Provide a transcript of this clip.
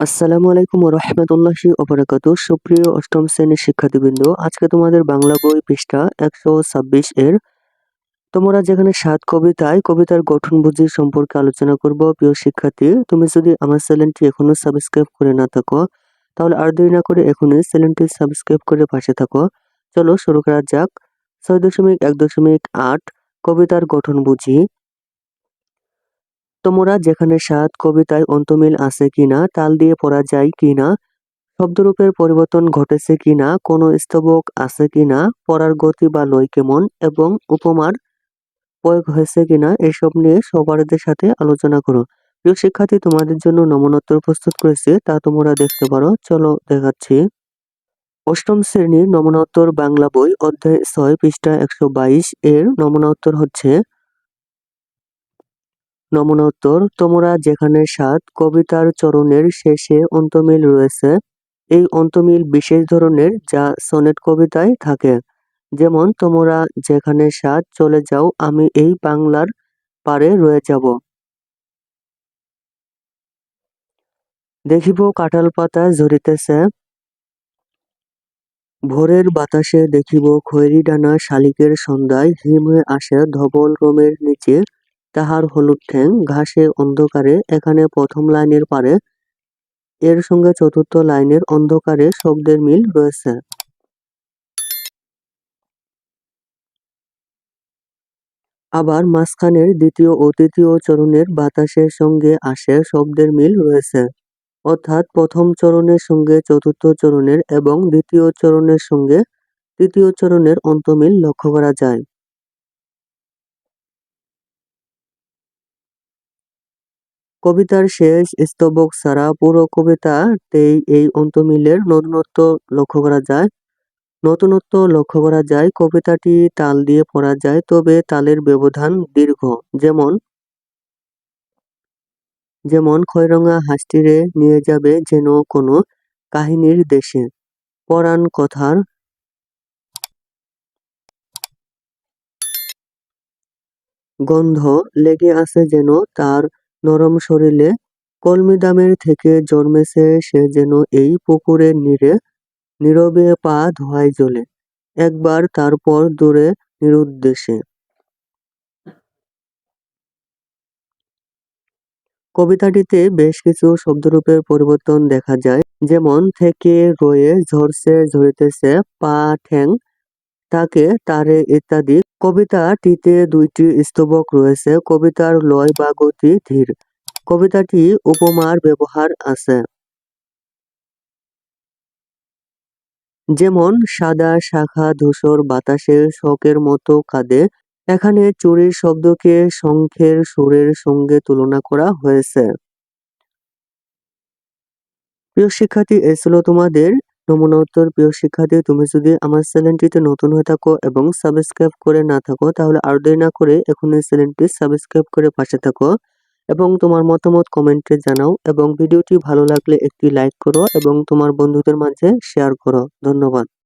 আসসালামু আলাইকুম রহমতুল্লাহি অবরাকাত সুপ্রিয় অষ্টম শ্রেণির শিক্ষার্থীবৃন্দ, আজকে তোমাদের বাংলা বই পৃষ্ঠা একশো ছাব্বিশ এর। তোমরা যেখানে সাত কবিতায়, কবিতার গঠন বুঝি সম্পর্কে আলোচনা করব, প্রিয় শিক্ষার্থী, তুমি যদি আমার চ্যানেলটি এখনও সাবস্ক্রাইব করে না থাকো, তাহলে আর দেরি না করে এখনই চ্যানেলটি সাবস্ক্রাইব করে পাশে থাকো। চলো শুরু করা যাক। ছয় দশমিক এক দশমিক আট, কবিতার গঠন বুঝি। তোমরা যেখানে সাত কবিতায় অন্তমিল আছে কিনা, তাল দিয়ে পড়া যায় কিনা, শব্দরূপের পরিবর্তন ঘটেছে কিনা, কোনো স্তবক আছে কিনা, পড়ার গতি বা লয় কেমন, এবং উপমার প্রয়োগ হয়েছে কিনা, এসব নিয়ে সবারদের সাথে আলোচনা করো। প্রিয় শিক্ষার্থী, তোমাদের জন্য নমনোত্তর প্রস্তুত করেছে, তা তোমরা দেখতে পারো। চলো দেখাচ্ছি। অষ্টম শ্রেণির নমনোত্তর বাংলা বই, অধ্যায় ছয়, পৃষ্ঠা একশো বাইশ, এর নমনোত্তর হচ্ছে নমনোত্তর, তোমরা যেখানে সাত কবিতার চরণের শেষে অন্তমিল রয়েছে, এই অন্তমিল বিশেষ ধরনের যা সনেট কবিতায় থাকে। যেমন, তোমরা যেখানে সাত চলে যাও, আমি এই বাংলার পারে রয়ে যাব। দেখিব কাঁঠাল পাতা ঝরিতেছে। ভোরের বাতাসে দেখিব খৈরি ডানা শালিকের সন্ধ্যায় হিম আসে ধবল রোমের নিচে। তাহার হলুদ ঠ্যাং ঘাসে অন্ধকারে, এখানে প্রথম লাইনের পারে। এর সঙ্গে চতুর্থ লাইনের অন্ধকারে শব্দের মিল রয়েছে। আবার মাঝখানের দ্বিতীয় ও তৃতীয় চরণের বাতাসের সঙ্গে আসে শব্দের মিল রয়েছে। অর্থাৎ প্রথম চরণের সঙ্গে চতুর্থ চরণের এবং দ্বিতীয় চরণের সঙ্গে তৃতীয় চরণের অন্তমিল লক্ষ্য করা যায়। কবিতার শেষ স্তবক ছাড়া পুরো কবিতাতেই এই অন্তমিলের নতুনত্ব লক্ষ্য করা যায়। নতুনত্ব লক্ষ্য করা যায়, কবিতাটি তাল দিয়ে পড়া যায়, তবে তালের ব্যবধান দীর্ঘ। যেমন যেমন খয়রঙা হাঁসটিরে নিয়ে যাবে যেন কোনো কাহিনীর দেশে। পরাণ কথার গন্ধ লেগে আছে যেন তার নরম শরীরে কলমিদামের থেকে জন্মেছে সে যেন এই পুকুরের নীরে, নীরবে পা ধোয়ায় জলে একবার তারপর দূরে নিরুদ্দেশে। কবিতাটিতে বেশ কিছু শব্দরূপের পরিবর্তন দেখা যায়। যেমন, থেকে রয়ে ঝরছে ঝরিতেছে পা ঠ্যাং, তাকে তারে ইত্যাদি কবিতাটিতে দুইটি স্তবক রয়েছে, কবিতার লয় বা গতি ধীর। কবিতাটি উপমার ব্যবহার আছে। যেমন, সাদা শাখা ধূসর বাতাসের শখের মতো কাঁদে। এখানে চুরির শব্দকে শঙ্খের সুরের সঙ্গে তুলনা করা হয়েছে। প্রিয় শিক্ষার্থী, এ ছিল তোমাদের নমুনা উত্তর প্রিয় শিক্ষার্থী, তুমি যদি আমার চ্যানেলটিতে নতুন হয়ে থাকো এবং সাবস্ক্রাইব করে না থাকো, তাহলে আর দেরি না করে এখন এই চ্যানেলটি সাবস্ক্রাইব করে পাশে থাকো এবং তোমার মতামত কমেন্টে জানাও এবং ভিডিওটি ভালো লাগলে একটি লাইক করো এবং তোমার বন্ধুদের মাঝে শেয়ার করো। ধন্যবাদ।